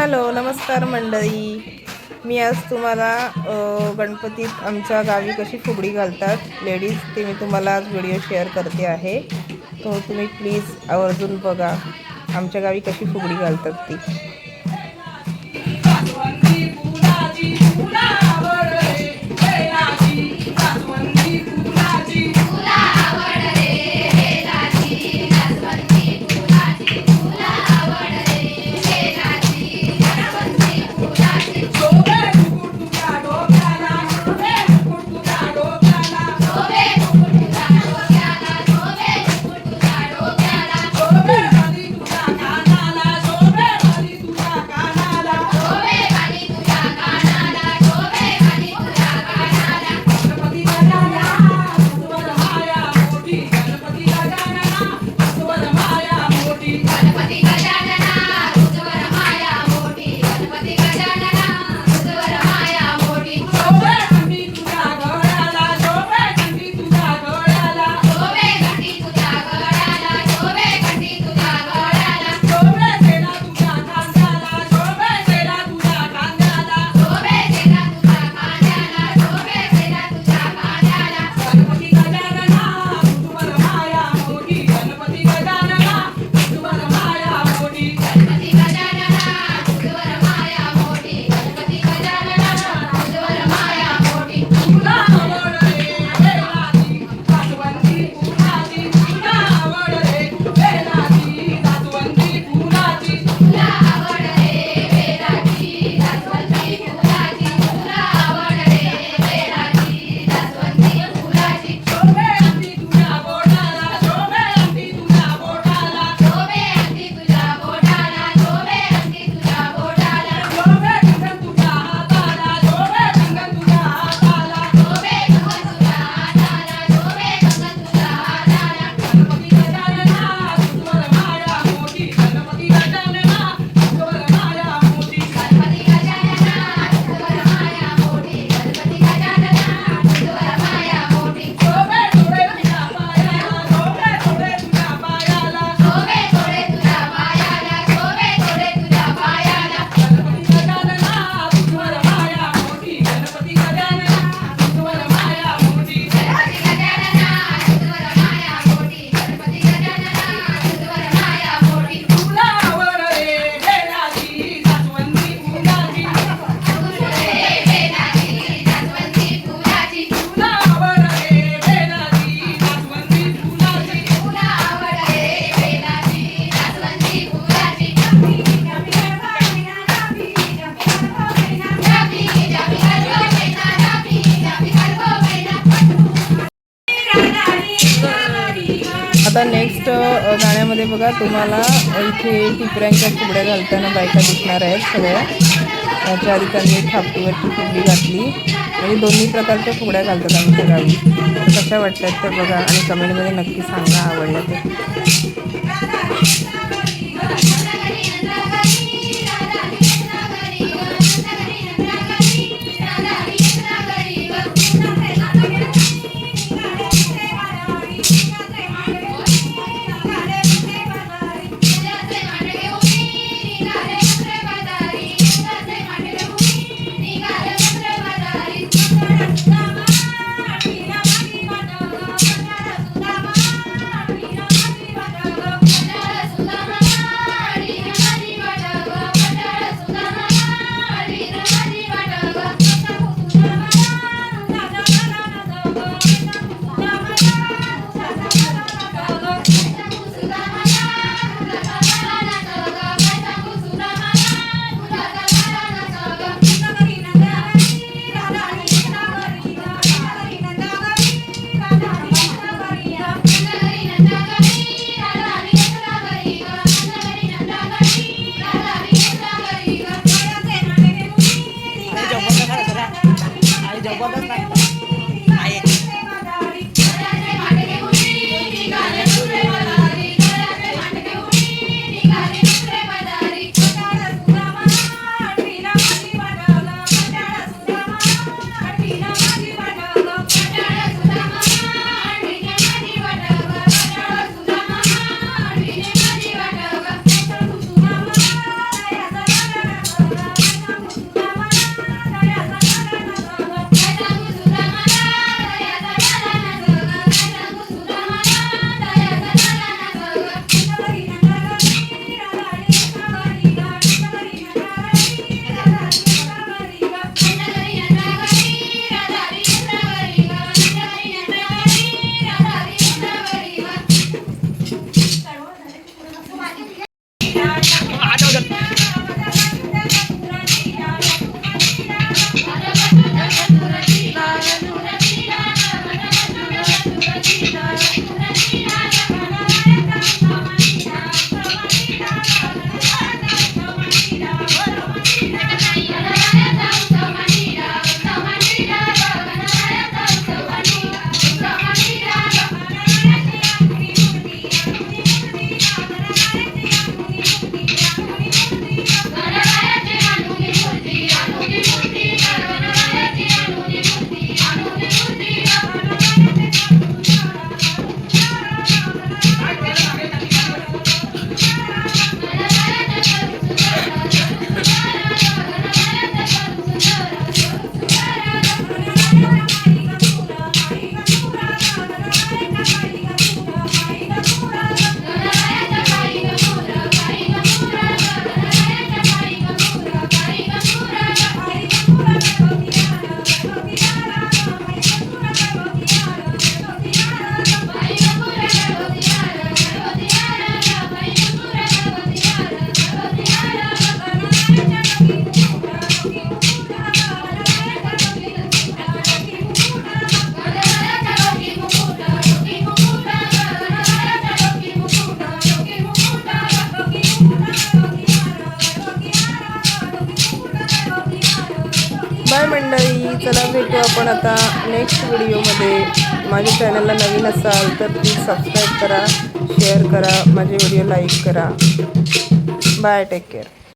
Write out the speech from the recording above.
Hello नमस्कार मंडळी. मी आज तुम्हाला गणपतीत आमच्या गावी कशी फुगडी घालतात लेडीज ते मी तुम्हाला आज व्हिडिओ शेअर करते आहे. तो तुम्ही प्लीज आवर्जून बघा आमच्या गावी कशी फुगडी घालतात ती. आता नेक्स्ट गाण्यामध्ये बघा तुम्हाला इथे टिपऱ्यांच्या फुगड्या घालताना बायका दिसणार आहेत सगळ्या. त्याच्या आधी त्यांनी थापटीवरची फुगडी घातली. आणि दोन्ही प्रकारच्या फुगड्या घालतात आमच्या गावी. कशा वाटतात त्या बघा आणि कमेंटमध्ये नक्की सांगा आवडलं ते बाय मंडळी चला भेटू आपण आता नेक्स्ट व्हिडिओमध्ये माझ्या चॅनलला नवीन असाल तर प्लीज सबस्क्राईब करा शेअर करा माझे व्हिडिओ लाईक करा. Bye take care